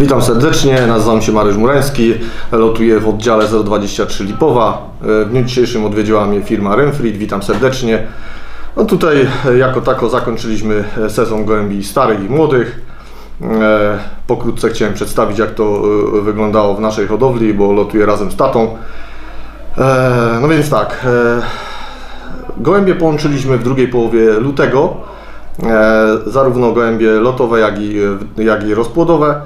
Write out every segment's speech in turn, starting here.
Witam serdecznie, nazywam się Mariusz Murański, lotuję w oddziale 023 Lipowa. E, W dniu dzisiejszym odwiedziła mnie firma Renfried, witam serdecznie. No tutaj e, jako tako zakończyliśmy e, sezon gołębi starych i młodych. Pokrótce chciałem przedstawić jak to wyglądało w naszej hodowli, bo lotuję razem z tatą. No więc tak, Gołębie połączyliśmy w drugiej połowie lutego. Zarówno gołębie lotowe, jak i, jak i rozpłodowe.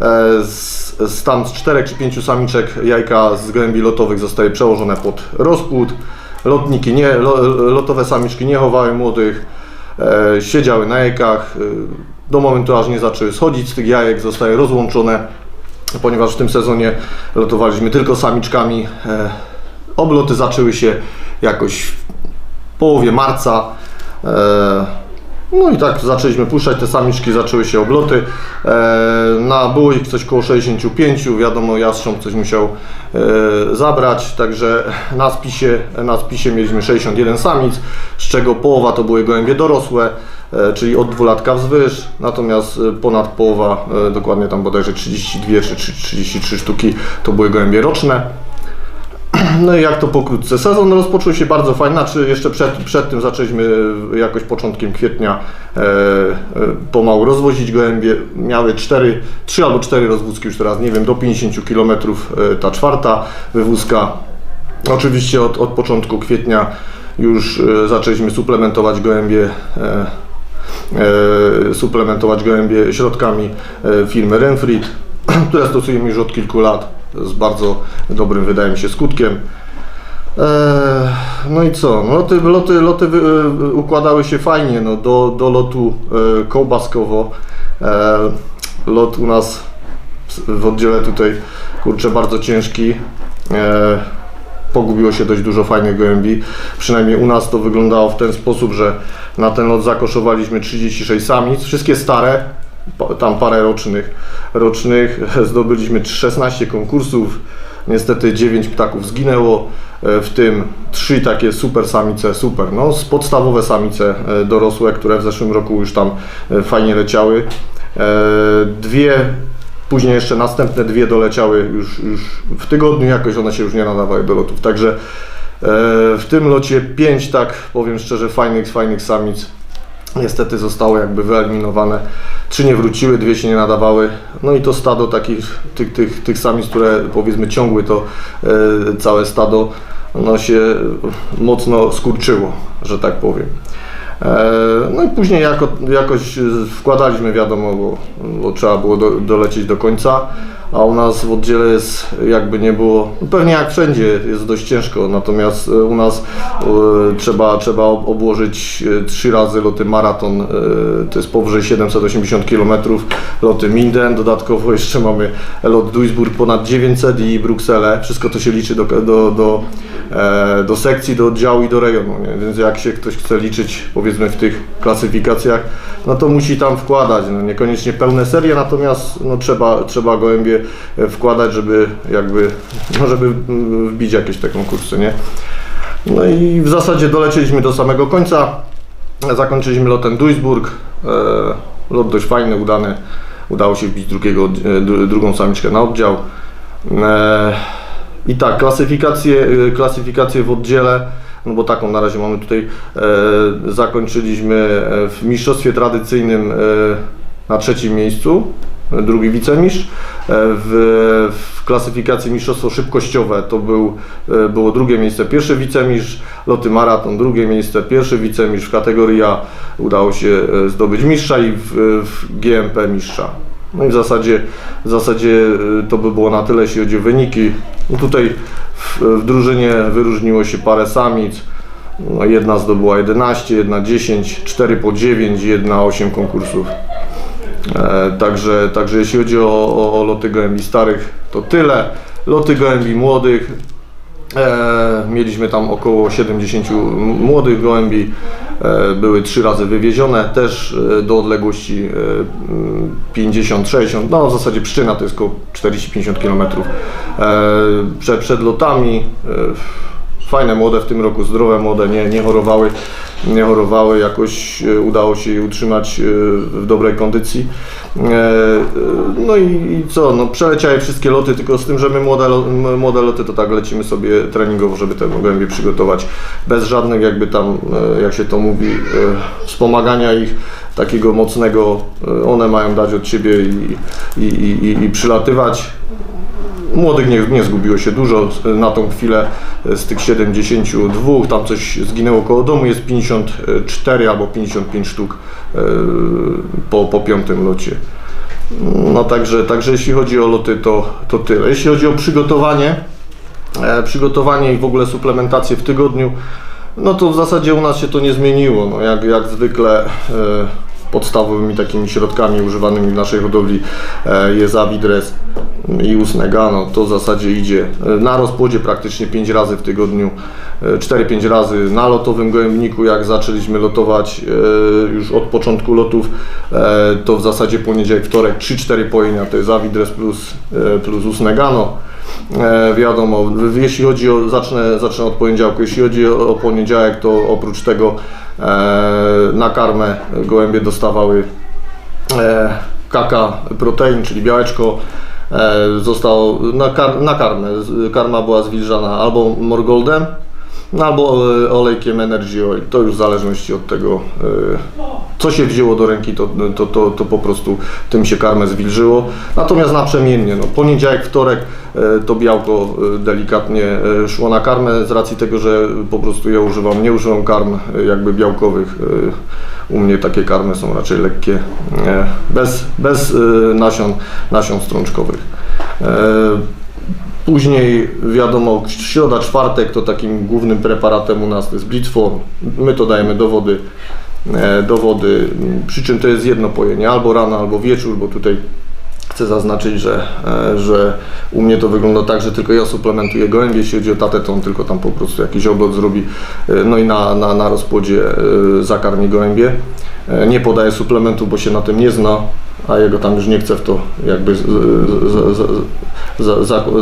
E, z, z tam z czterech czy pięciu samiczek jajka z gołębi lotowych zostaje przełożone pod rozpłód. Lotniki nie, lo, lotowe samiczki nie chowały młodych, e, siedziały na jajkach. E, do momentu aż nie zaczęły schodzić z tych jajek, zostaje rozłączone, ponieważ w tym sezonie lotowaliśmy tylko samiczkami. E, obloty zaczęły się jakoś w połowie marca. E, no i tak zaczęliśmy puszczać te samiczki, zaczęły się obloty. E, na, było ich coś koło 65, wiadomo, jastrząb coś musiał e, zabrać, także na spisie, na spisie mieliśmy 61 samic, z czego połowa to były gołębie dorosłe, e, czyli od dwulatka wzwyż, natomiast ponad połowa, dokładnie tam bodajże 32 czy 33 sztuki, to były gołębie roczne. No i jak to pokrótce? Sezon rozpoczął się bardzo fajnie, znaczy jeszcze przed, przed tym zaczęliśmy jakoś początkiem kwietnia e, e, pomału rozwozić gołębie. Miały 4, 3 albo 4 rozwózki już teraz, nie wiem, do 50 km e, ta czwarta wywózka. Oczywiście od, od początku kwietnia już e, zaczęliśmy suplementować gołębie e, e, suplementować gołębie środkami firmy Renfried, które stosujemy już od kilku lat z bardzo dobrym, wydaje mi się, skutkiem. E, No i co? Loty, loty, loty e, układały się fajnie no, do, do lotu e, kołbaskowo. E, Lot u nas w oddziale tutaj, kurczę, bardzo ciężki. E, Pogubiło się dość dużo fajnych gołębi. Przynajmniej u nas to wyglądało w ten sposób, że na ten lot zakoszowaliśmy 36 samic, wszystkie stare, tam parę rocznych. Rocznych zdobyliśmy 16 konkursów. Niestety 9 ptaków zginęło, e, w tym 3 takie super samice, super, no podstawowe samice e, dorosłe, które w zeszłym roku już tam e, fajnie leciały. Dwie, później jeszcze następne dwie doleciały już, już w tygodniu, jakoś one się już nie nadawały do lotów. Także w tym locie 5, tak powiem szczerze, fajnych, fajnych samic niestety zostało jakby wyeliminowane. Trzy nie wróciły, dwie się nie nadawały. No i to stado takich, tych, tych, tych samic, które powiedzmy ciągły to e, całe stado, no się mocno skurczyło, że tak powiem. E, No i później jako, jakoś e, wkładaliśmy, wiadomo, bo, bo trzeba było do, dolecieć do końca, a u nas w oddziale jest jakby nie było, pewnie jak wszędzie jest dość ciężko, natomiast e, u nas e, trzeba, trzeba ob- obłożyć e, trzy razy loty maraton, to jest powyżej 780 km, loty Minden, dodatkowo jeszcze mamy lot Duisburg ponad 900 i Brukselę, wszystko to się liczy do, do, do, e, do sekcji, do oddziału i do rejonu, nie? więc jak się ktoś chce liczyć powiedzmy w tych klasyfikacjach, no to musi tam wkładać, no niekoniecznie pełne serie, natomiast no trzeba, trzeba gołębie wkładać, żeby jakby, no żeby wbić jakieś te konkursy, nie? No i w zasadzie dolecieliśmy do samego końca, zakończyliśmy lotem Duisburg, e, lot dość fajny, udany, udało się wbić drugiego, e, dru- drugą samiczkę na oddział. E, I tak, klasyfikację, klasyfikację w oddziale, no bo taką na razie mamy tutaj, zakończyliśmy w mistrzostwie tradycyjnym na trzecim miejscu, drugi wicemistrz. E, w, w klasyfikacji mistrzostwo szybkościowe to był, e, było drugie miejsce, pierwszy wicemistrz, loty maraton, drugie miejsce, pierwszy wicemistrz w kategorii A udało się e, zdobyć mistrza i w, w GMP mistrza. No i w zasadzie, w zasadzie to by było na tyle, jeśli chodzi o wyniki. No tutaj w, w drużynie wyróżniło się parę samic. No jedna zdobyła 11, jedna 10, 4 po 9, jedna 8 konkursów. E, także, także jeśli chodzi o, o, o loty gołębi starych, to tyle. Loty gołębi młodych, E, mieliśmy tam około 70 m- młodych gołębi, e, były trzy razy wywiezione, też e, do odległości e, mm, 50-60, no w zasadzie Pszczyna to jest około 40-50 km. E, przed, przed lotami e, fajne młode w tym roku, zdrowe młode, nie, nie chorowały, nie chorowały, jakoś e, udało się je utrzymać e, w dobrej kondycji. E, No i, i co, no przeleciały wszystkie loty, tylko z tym, że my młode, młode loty to tak lecimy sobie treningowo, żeby te gołębie przygotować, bez żadnych jakby tam, jak się to mówi, wspomagania ich takiego mocnego, one mają dać od siebie i, i, i- i przylatywać. Młodych nie, nie zgubiło się dużo na tą chwilę z tych 72, tam coś zginęło koło domu, jest 54 albo 55 sztuk e, po, po piątym locie. No także, także jeśli chodzi o loty to, to tyle. Jeśli chodzi o przygotowanie, e, przygotowanie i w ogóle suplementację w tygodniu, no to w zasadzie u nas się to nie zmieniło. No jak, jak zwykle e, podstawowymi takimi środkami używanymi w naszej hodowli e, jest Avidres i Usnega, no to w zasadzie idzie e, na rozpłodzie praktycznie 5 razy w tygodniu, e, 4-5 razy na lotowym gołębniku, jak zaczęliśmy lotować e, już od początku lotów, e, to w zasadzie poniedziałek, wtorek 3-4 pojenia to jest Avidres plus, e, plus Usnegano. E, wiadomo, jeśli chodzi o, zacznę, zacznę od poniedziałku, jeśli chodzi o, poniedziałek, to oprócz tego e, na karmę gołębie dostawały e, kaka protein, czyli białeczko. Zostało na, kar, na karmę. Karma była zwilżana albo morgoldem, no albo e, olejkiem Energy Oil. To już w zależności od tego, e, co się wzięło do ręki, to, to, to, to po prostu tym się karmę zwilżyło. Natomiast naprzemiennie, no, poniedziałek, wtorek e, to białko delikatnie szło na karmę z racji tego, że po prostu ja używam, nie używam karm jakby białkowych. U mnie takie karmy są raczej lekkie, bez, bez nasion, nasion strączkowych. Później wiadomo, środa, czwartek to takim głównym preparatem u nas to jest Blitzform. My to dajemy do wody, e, do wody, przy czym to jest jedno pojenie, albo rano, albo wieczór, bo tutaj chcę zaznaczyć, że, e, że u mnie to wygląda tak, że tylko ja suplementuję gołębie, jeśli chodzi o tatę, to on tylko tam po prostu jakiś oblot zrobi, e, no i na, na, na rozpłodzie zakarmi gołębie. E, Nie podaje suplementu, bo się na tym nie zna, a jego tam już nie chce w to jakby z,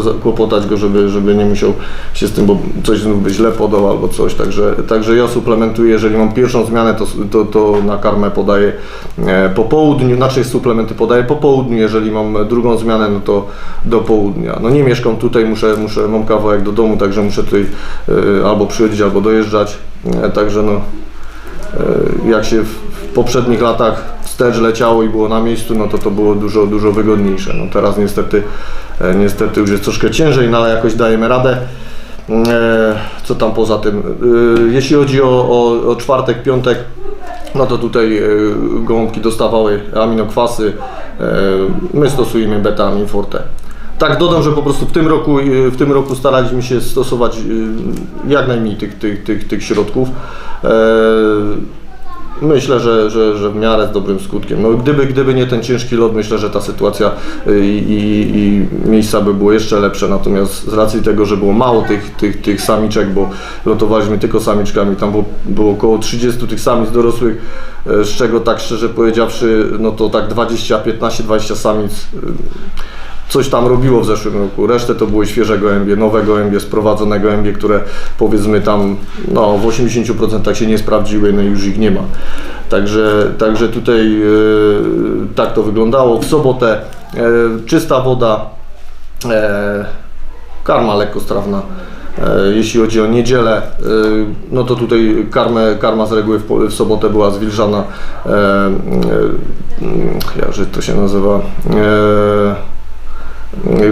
zakłopotać go, żeby, żeby nie musiał się z tym, bo coś znów by źle podał albo coś. Także, także ja suplementuję, jeżeli mam pierwszą zmianę, to, to, to na karmę podaję e, po południu, znaczy suplementy podaję po południu, jeżeli mam drugą zmianę, no to do południa. No nie mieszkam tutaj, muszę, muszę mam kawałek do domu, także muszę tutaj e, albo przychodzić, albo dojeżdżać. Także no, jak się poprzednich latach wstecz leciało i było na miejscu, no to to było dużo, dużo wygodniejsze. No teraz niestety, e, niestety już jest troszkę ciężej, no ale jakoś dajemy radę. E, Co tam poza tym? E, Jeśli chodzi o, o, o czwartek, piątek, no to tutaj gołąbki dostawały aminokwasy. My stosujemy beta-amin forte. Tak dodam, że po prostu w tym roku, w tym roku staraliśmy się stosować jak najmniej tych, tych, tych, tych środków. E, Myślę, że, że, że w miarę z dobrym skutkiem. No, gdyby, gdyby nie ten ciężki lot, myślę, że ta sytuacja y, i, i, i miejsca by było jeszcze lepsze. Natomiast z racji tego, że było mało tych, tych, tych samiczek, bo lotowaliśmy tylko samiczkami, tam było, było około 30 tych samic dorosłych, y, z czego tak szczerze powiedziawszy, no to tak 20, 15, 20 samic y, coś tam robiło w zeszłym roku. Resztę to były świeże gołębie, nowe gołębie, sprowadzone gołębie, które powiedzmy tam no, w 80% się nie sprawdziły, no i już ich nie ma. Także, także tutaj e, tak to wyglądało. W sobotę e, czysta woda, e, karma lekkostrawna. Jeśli chodzi o niedzielę, no to tutaj karmę, karma z reguły w, w sobotę była zwilżana, jakże to się nazywa,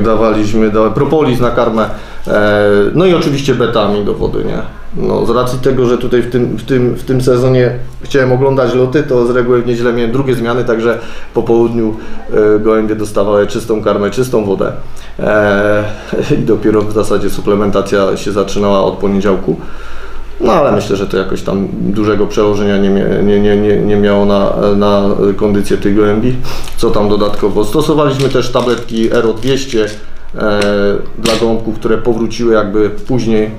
dawaliśmy dawa, propolis na karmę, e, no i oczywiście betami do wody, nie? No, z racji tego, że tutaj w tym, w, tym, w tym sezonie chciałem oglądać loty, to z reguły w niedzielę miałem drugie zmiany, także po południu e, gołębie dostawały czystą karmę, czystą wodę e, i dopiero w zasadzie suplementacja się zaczynała od poniedziałku. No ale myślę, że to jakoś tam dużego przełożenia nie, nie, nie, nie, nie miało na, na kondycję tych gołębi. Co tam dodatkowo? Stosowaliśmy też tabletki RO200 e, dla gołąbków, które powróciły jakby później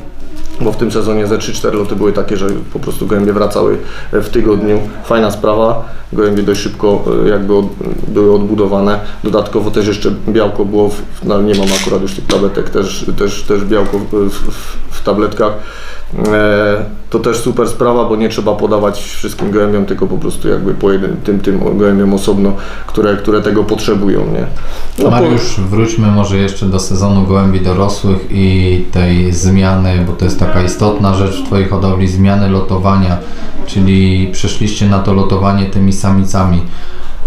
bo w tym sezonie ze 3-4 loty były takie, że po prostu gołębie wracały w tygodniu. Fajna sprawa, gołębie dość szybko e, jakby od, były odbudowane. Dodatkowo też jeszcze białko było, w, no nie mam akurat już tych tabletek, też, też, też białko w, w, w tabletkach. E, to też super sprawa, bo nie trzeba podawać wszystkim gołębiom, tylko po prostu jakby po jednym, tym, tym gołębiom osobno, które, które tego potrzebują, nie? No, po- Mariusz, wróćmy może jeszcze do sezonu gołębi dorosłych i tej zmiany, bo to jest taka istotna rzecz w Twojej hodowli, zmiany lotowania, czyli przeszliście na to lotowanie tymi samicami.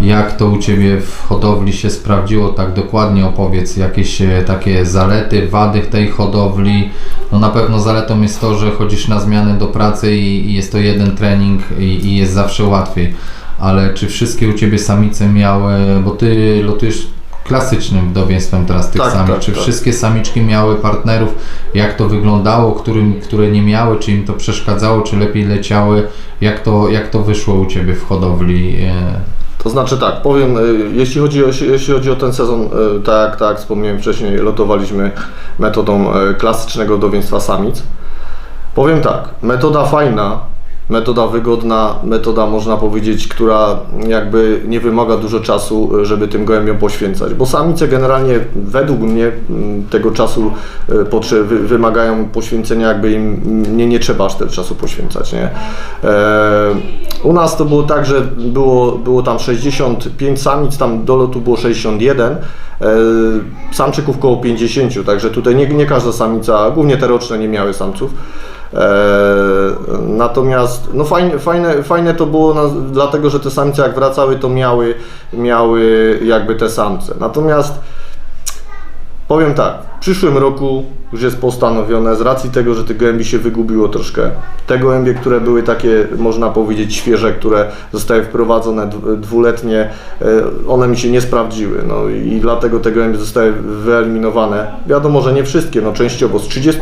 Jak to u Ciebie w hodowli się sprawdziło? Tak dokładnie opowiedz, jakieś e, takie zalety, wady tej hodowli. No na pewno zaletą jest to, że chodzisz na zmianę do pracy i, i jest to jeden trening i, i jest zawsze łatwiej. Ale czy wszystkie u Ciebie samice miały, bo Ty lotujesz klasycznym wdowieństwem teraz tych Tak, samic. tak, czy tak. wszystkie samiczki miały partnerów? Jak to wyglądało? Którym, które nie miały? Czy im to przeszkadzało? Czy lepiej leciały? Jak to, jak to wyszło u Ciebie w hodowli? To znaczy tak, powiem, y, jeśli chodzi o, jeśli chodzi o ten sezon, y, tak, tak, wspomniałem wcześniej, lotowaliśmy metodą y, klasycznego dowieństwa samic. Powiem tak, metoda fajna, metoda wygodna, metoda można powiedzieć, która jakby nie wymaga dużo czasu, żeby tym gołębiom poświęcać, bo samice generalnie według mnie mm, tego czasu wy- wymagają poświęcenia, jakby im nie, nie trzeba aż tyle czasu poświęcać, nie? E, u nas to było tak, że było, było tam 65 samic, tam do lotu było 61, e, samczyków koło 50, także tutaj nie, nie każda samica, głównie te roczne nie miały samców. E, natomiast no fajne, fajne, fajne to było na, dlatego, że te samice jak wracały to miały, miały jakby te samce. Natomiast Powiem tak, w przyszłym roku już jest postanowione z racji tego, że tych gołębi się wygubiło troszkę. Te gołębie, które były takie, można powiedzieć, świeże, które zostały wprowadzone dw- dwuletnie, e, one mi się nie sprawdziły. No i dlatego te gołębie zostały wyeliminowane. Wiadomo, że nie wszystkie, no częściowo z 30,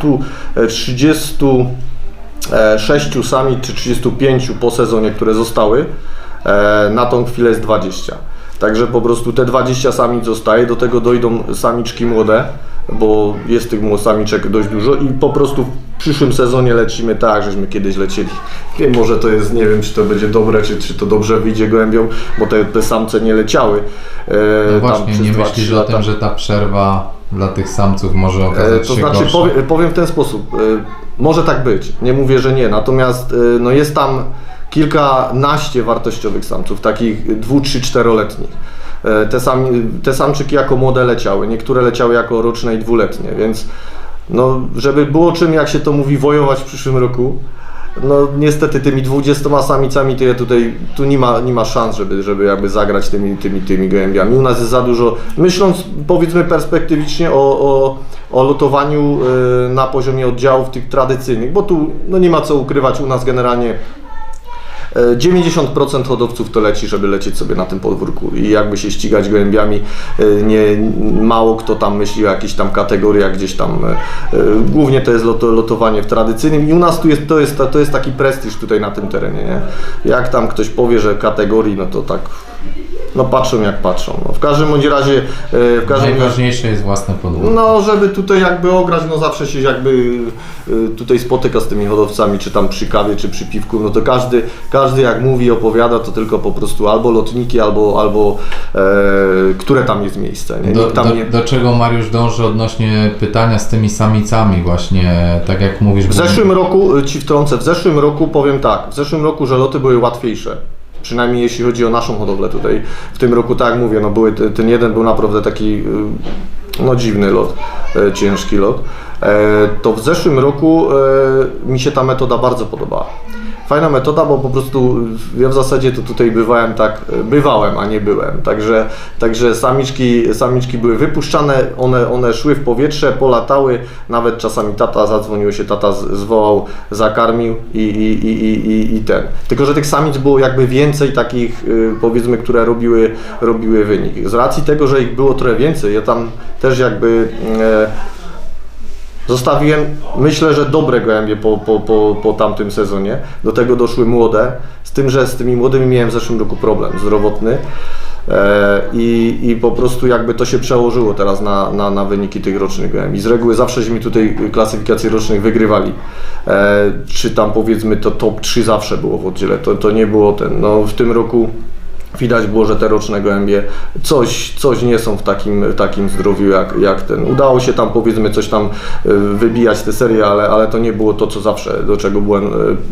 e, 36 sami czy 35 po sezonie, które zostały, e, na tą chwilę jest 20. Także po prostu te 20 samic zostaje, do tego dojdą samiczki młode, bo jest tych samiczek dość dużo i po prostu w przyszłym sezonie lecimy tak, żeśmy kiedyś lecieli. Wiem, może to jest, nie wiem czy to będzie dobre, czy, czy to dobrze wyjdzie gołębiom, bo te, te samce nie leciały. e, no tam właśnie, przez nie dwa, myślisz o lata. tym, że ta przerwa dla tych samców może E, okazać To się znaczy, gorsza? powie, powiem w ten sposób. e, Może tak być, nie mówię, że nie. Natomiast e, no jest tam kilkanaście wartościowych samców, takich dwu, trzy, czteroletnich. E, Te, sami, te samczyki jako młode leciały, niektóre leciały jako roczne i dwuletnie, więc no, żeby było czym, jak się to mówi, wojować w przyszłym roku, no niestety tymi 20 samicami to ja tutaj, tu nie ma, nie ma szans, żeby, żeby jakby zagrać tymi, tymi, tymi gołębiami. U nas jest za dużo, myśląc powiedzmy perspektywicznie o, o, o lotowaniu y, na poziomie oddziałów tych tradycyjnych, bo tu no nie ma co ukrywać, u nas generalnie e, 90% hodowców to leci, żeby lecieć sobie na tym podwórku i jakby się ścigać gołębiami. e, Nie, mało kto tam myśli o jakichś tam kategoriach gdzieś tam. e, e, Głównie to jest loto, lotowanie w tradycyjnym i u nas tu jest, to, jest, to jest taki prestiż tutaj na tym terenie. Nie? Jak tam ktoś powie, że kategorii, no to tak no patrzą jak patrzą. No, w każdym bądź razie e, w każdym Najważniejsze jest własne podwórko. no, żeby tutaj jakby ograć, no zawsze się jakby y, tutaj spotyka z tymi hodowcami, czy tam przy kawie, czy przy piwku, no to każdy, każdy jak mówi, opowiada, to tylko po prostu albo lotniki, albo, albo e, które tam jest miejsce. Nie? Do, do, nie... do czego Mariusz dąży odnośnie pytania z tymi samicami właśnie, tak jak mówisz... W zeszłym roku, y, ci wtrącę, w zeszłym roku powiem tak, w zeszłym roku, że loty były łatwiejsze. Przynajmniej jeśli chodzi o naszą hodowlę tutaj. W tym roku, tak mówię, no były, ten jeden był naprawdę taki y, no dziwny lot, e, ciężki lot. E, to w zeszłym roku e, mi się ta metoda bardzo podobała. Fajna metoda, bo po prostu ja w zasadzie to tutaj bywałem tak, bywałem, a nie byłem. Także, także samiczki, samiczki były wypuszczane, one, one szły w powietrze, polatały, nawet czasami tata zadzwonił się, tata zwołał, zakarmił i, i, i, i, i- i ten. Tylko, że tych samic było jakby więcej takich, y, powiedzmy, które robiły, robiły wynik. Z racji tego, że ich było trochę więcej, ja tam też jakby e, Zostawiłem, myślę, że dobre gołębie po, po, po, po tamtym sezonie. Do tego doszły młode. Z tym, że z tymi młodymi miałem w zeszłym roku problem zdrowotny. E, I, I po prostu jakby to się przełożyło teraz na, na, na wyniki tych rocznych gołębi. Z reguły zawsześmy tutaj klasyfikacje rocznych wygrywali. E, czy tam powiedzmy to top 3 zawsze było w oddziale. To, to nie było ten. No, w tym roku widać było, że te roczne gołębie coś, coś nie są w takim, takim zdrowiu jak, jak ten. Udało się tam powiedzmy coś tam e, wybijać te serie, ale, ale to nie było to, co zawsze, do czego byłem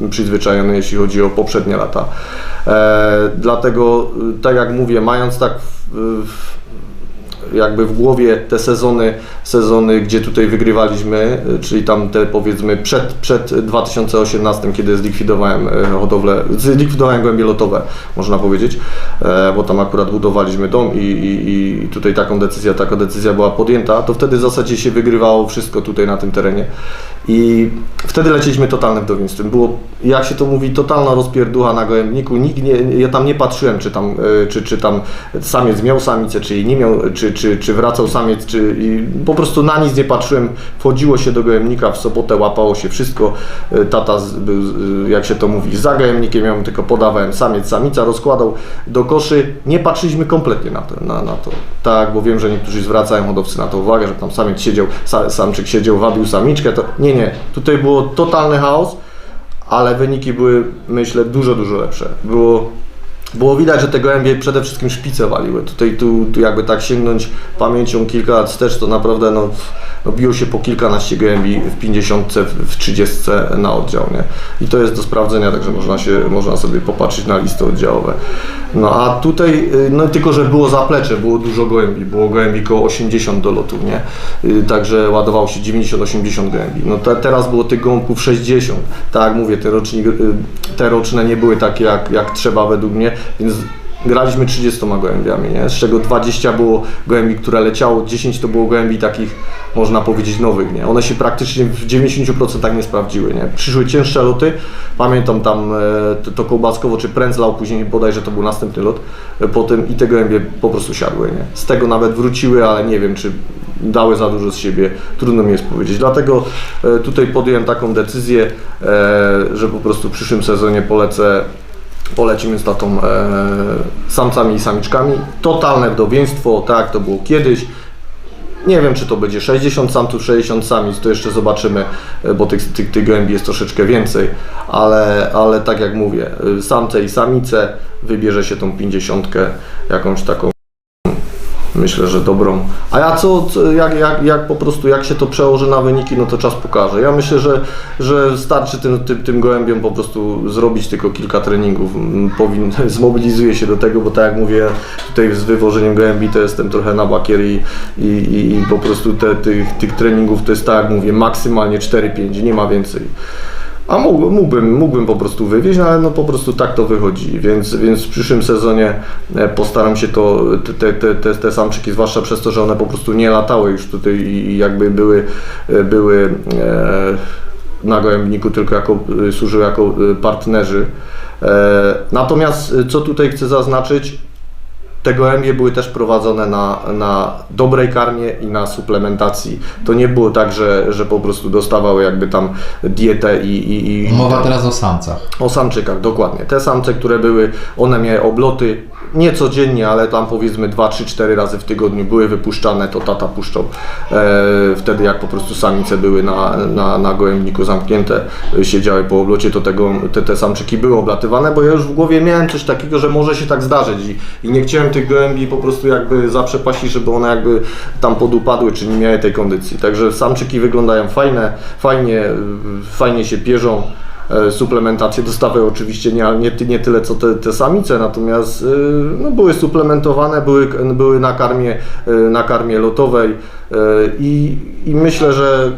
e, przyzwyczajony, jeśli chodzi o poprzednie lata. E, dlatego, e, tak jak mówię, mając tak w, w, jakby w głowie te sezony, sezony, gdzie tutaj wygrywaliśmy, y, czyli tam te powiedzmy przed, przed 2018, kiedy zlikwidowałem e, hodowlę, zlikwidowałem głębie lotowe, można powiedzieć, e, bo tam akurat budowaliśmy dom i, i, i tutaj taką decyzję, taka decyzja była podjęta, to wtedy w zasadzie się wygrywało wszystko tutaj na tym terenie i wtedy lecieliśmy totalnym wdowieństwem. Było, jak się to mówi, totalna rozpierducha na gołębniku. Nikt nie, ja tam nie patrzyłem, czy tam, e, czy, czy tam samiec miał samicę, czy jej nie miał, czy, czy, czy wracał samiec, czy i po prostu na nic nie patrzyłem. Wchodziło się do gołębnika w sobotę, łapało się wszystko. E, Tata był, e, jak się to mówi, za gołębnikiem, ja mu tylko podawałem samiec, samica, rozkładał do koszy. Nie patrzyliśmy kompletnie na to, na, na to. Tak, bo wiem, że niektórzy zwracają hodowcy na to uwagę, że tam samiec siedział, sa, samczyk siedział, wabił samiczkę. To nie, nie. Tutaj było totalny chaos ale wyniki były, myślę, dużo, dużo lepsze. Było, było widać, że te gołębie przede wszystkim szpice waliły. Tutaj tu, tu jakby tak sięgnąć pamięcią kilka lat wstecz, to naprawdę no, no biło się po kilkanaście gołębi w 50, w w 30 na oddział, nie? I to jest do sprawdzenia, także można się, można sobie popatrzeć na listy oddziałowe. No a tutaj, y, no tylko, że było zaplecze, było dużo gołębi, było gołębi koło 80 do lotu, nie? Y, Także ładowało się 90-80 gołębi. No te, teraz było tych gołąbków 60. Tak jak mówię, te, roczni, y, te roczne nie były takie jak, jak trzeba według mnie, więc graliśmy 30 gołębiami, nie? z czego 20 było gołębi, które leciało, 10 to było gołębi takich, można powiedzieć, nowych. Nie? One się praktycznie w 90% nie sprawdziły. Nie? Przyszły cięższe loty, pamiętam tam e, to, Kołbaskowo czy Prędzlał, później bodajże to był następny lot, e, potem i te gołębie po prostu siadły. Nie? Z tego nawet wróciły, ale nie wiem, czy dały za dużo z siebie, trudno mi jest powiedzieć. Dlatego e, tutaj podjąłem taką decyzję, e, że po prostu w przyszłym sezonie polecę polecimy z tatą e, samcami i samiczkami. Totalne wdowieństwo, tak to było kiedyś. Nie wiem, czy to będzie 60 samców, 60 samic, to jeszcze zobaczymy, e, bo tych, tych, tych jest troszeczkę więcej, ale, ale tak jak mówię, e, samce i samice, wybierze się tą 50 jakąś taką Myślę, że dobrą. A ja co, co jak, jak, jak po prostu, jak się to przełoży na wyniki, no to czas pokaże. Ja myślę, że, że starczy tym, tym, tym gołębiom po prostu zrobić tylko kilka treningów. Powin, zmobilizuje się do tego, bo tak jak mówię, tutaj z wywożeniem gołębi to jestem trochę na bakier i, i, i, i po prostu te, tych, tych treningów to jest tak jak mówię, maksymalnie 4-5, nie ma więcej. A mógł, mógłbym, mógłbym po prostu wywieźć, no ale no po prostu tak to wychodzi, więc, więc w przyszłym sezonie e, postaram się to, te, te, te, te samczyki, zwłaszcza przez to, że one po prostu nie latały już tutaj i jakby były, e, były e, na gołębniku tylko jako, służyły jako partnerzy. Natomiast co tutaj chcę zaznaczyć, te gołębie były też prowadzone na, na dobrej karmie i na suplementacji. To nie było tak, że, że po prostu dostawały jakby tam dietę i, i, i Mowa teraz o samcach. o samczykach, dokładnie. Te samce, które były, one miały obloty, nie codziennie, ale tam powiedzmy 2, 3, 4 razy w tygodniu były wypuszczane, to tata puszczał. E, wtedy jak po prostu samice były na, na, na gołębniku zamknięte, siedziały po oblocie, to tego, te, te samczyki były oblatywane, bo ja już w głowie miałem coś takiego, że może się tak zdarzyć i, i nie chciałem tych gołębi po prostu jakby zaprzepaścić, żeby one jakby tam podupadły, czy nie miały tej kondycji. Także samczyki wyglądają fajne, fajnie, fajnie się pierzą. E, Suplementacje dostawały oczywiście nie, nie, nie tyle co te, te samice, natomiast y, no, były suplementowane, były, były na, karmie, y, na karmie lotowej i, i myślę, że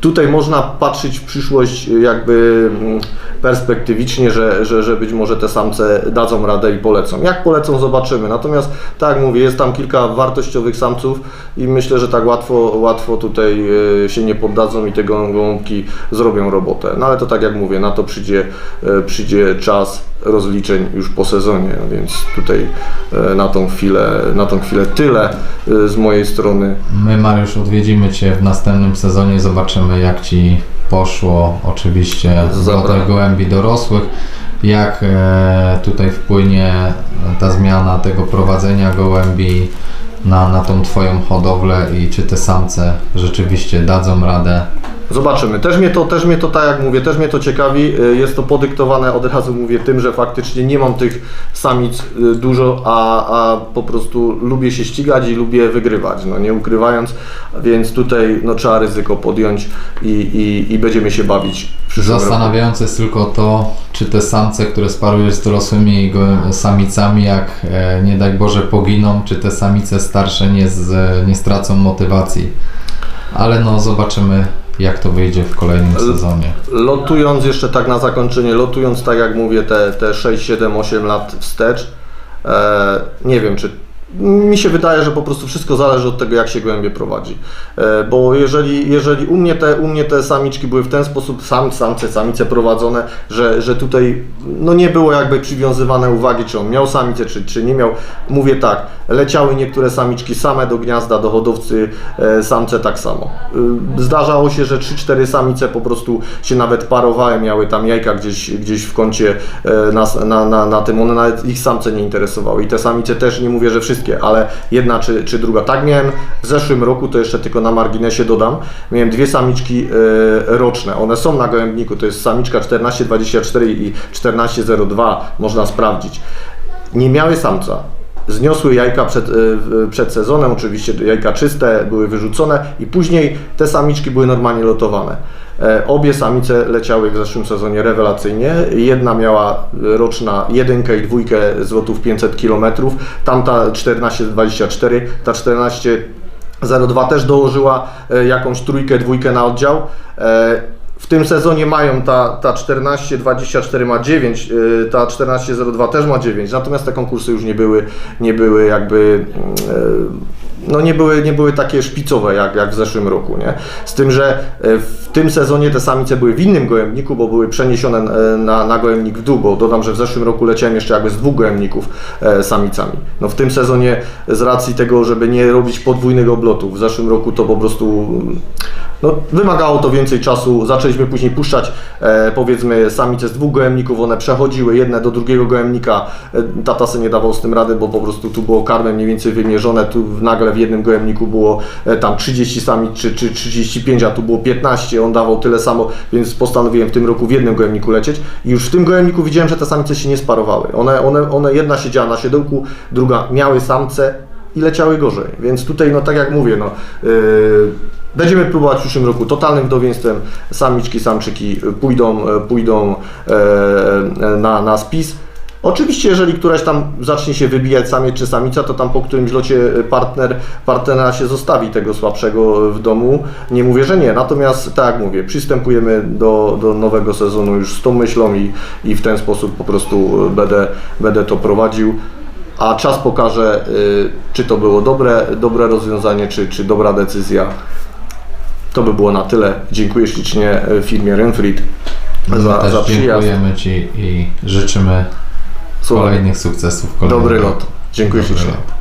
tutaj można patrzeć w przyszłość jakby mm, perspektywicznie, że, że, że być może te samce dadzą radę i polecą. Jak polecą, zobaczymy. Natomiast tak mówię, jest tam kilka wartościowych samców i myślę, że tak łatwo, łatwo tutaj e, się nie poddadzą i te gołą- gołąbki zrobią robotę. No ale to tak jak mówię, na to przyjdzie, e, przyjdzie czas rozliczeń już po sezonie, więc tutaj e, na tą chwilę, na tą chwilę tyle z mojej strony. My, Mariusz, odwiedzimy Cię w następnym sezonie, zobaczymy jak Ci poszło oczywiście z Dobra. lotach gołębi dorosłych. Jak e, tutaj wpłynie ta zmiana tego prowadzenia gołębi na, na tą Twoją hodowlę i czy te samce rzeczywiście dadzą radę? Zobaczymy. Też mnie to, też mnie to, tak jak mówię, też mnie to ciekawi. Y, Jest to podyktowane, od razu mówię, tym, że faktycznie nie mam tych samic y, dużo, a, a po prostu lubię się ścigać i lubię wygrywać, no nie ukrywając, więc tutaj no, trzeba ryzyko podjąć i, i, i będziemy się bawić przyszłym roku. Zastanawiające jest tylko to, czy te samce, które sparujesz z dorosłymi samicami, jak e, nie daj Boże poginą, czy te samice starsze nie, z, nie stracą motywacji. Ale no zobaczymy, jak to wyjdzie w kolejnym sezonie. Lotując jeszcze tak na zakończenie, lotując tak jak mówię te, te 6, 7, 8 lat wstecz, e, nie wiem czy mi się wydaje, że po prostu wszystko zależy od tego jak się gołębie prowadzi. E, bo jeżeli, jeżeli u, mnie te, u mnie te samiczki były w ten sposób, sam, samce, samice prowadzone, że, że tutaj no nie było jakby przywiązywane uwagi, czy on miał samicę, czy, czy nie miał. Mówię tak, leciały niektóre samiczki same do gniazda, do hodowcy, e, samce tak samo. Y, Zdarzało się, że 3-4 samice po prostu się nawet parowały, miały tam jajka gdzieś, gdzieś w kącie e, na, na, na, na tym, one nawet ich samce nie interesowały. I te samice też, nie mówię, że wszystkie, ale jedna czy, czy druga. Tak miałem w zeszłym roku, to jeszcze tylko na marginesie dodam, miałem dwie samiczki e, roczne. One są na gołębniku, to jest samiczka 1424 i 1402, można sprawdzić. Nie miały samca. Zniosły jajka przed, e, w- przed sezonem, oczywiście jajka czyste, były wyrzucone i później te samiczki były normalnie lotowane. E, Obie samice leciały w zeszłym sezonie rewelacyjnie. Jedna miała e, roczna jedynkę i dwójkę z lotów 500 km, tamta 14,24, ta 14,02 też dołożyła e, jakąś trójkę, dwójkę na oddział. W tym sezonie mają ta, ta 14-24 ma 9, y, ta 14-02 też ma 9, natomiast te konkursy już nie były, nie były jakby y, no nie były, nie były takie szpicowe jak, jak w zeszłym roku, nie? Z tym, że y, w tym sezonie te samice były w innym gołębniku, bo były przeniesione na, na gołębnik w dół, bo dodam, że w zeszłym roku leciałem jeszcze jakby z dwóch gołębników e, samicami. No w tym sezonie z racji tego, żeby nie robić podwójnych oblotów, w zeszłym roku to po prostu no, wymagało to więcej czasu. Zaczęliśmy później puszczać, e, powiedzmy, samice z dwóch gołębników. One przechodziły jedne do drugiego gołębnika. E, tata sobie nie dawał z tym rady, bo po prostu tu było karmę mniej więcej wymierzone. Tu nagle w jednym gołębniku było e, tam 30 samic czy, czy 35, a tu było 15. On dawał tyle samo, więc postanowiłem w tym roku w jednym gołębniku lecieć. I już w tym gołębniku widziałem, że te samice się nie sparowały. One, one, one jedna siedziała na siodełku, druga miały samce i leciały gorzej. Więc tutaj, no tak jak mówię, no, yy, będziemy próbować w przyszłym roku totalnym wdowieństwem. Samiczki, samczyki pójdą, e, pójdą e, na, na spis. Oczywiście, jeżeli któraś tam zacznie się wybijać samiec czy samica, to tam po którymś locie partner, partnera się zostawi tego słabszego w domu. Nie mówię, że nie. Natomiast tak jak mówię, przystępujemy do, do nowego sezonu już z tą myślą i, i w ten sposób po prostu będę, będę to prowadził a czas pokaże, czy to było dobre, dobre rozwiązanie, czy, czy dobra decyzja. To by było na tyle. Dziękuję ślicznie y, firmie Renfried My za, za przyjazd. dziękujemy Ci i życzymy Słuchaj, kolejnych sukcesów. w kolejnym dobry lot. Dziękuję Dobry ślicznie. lot.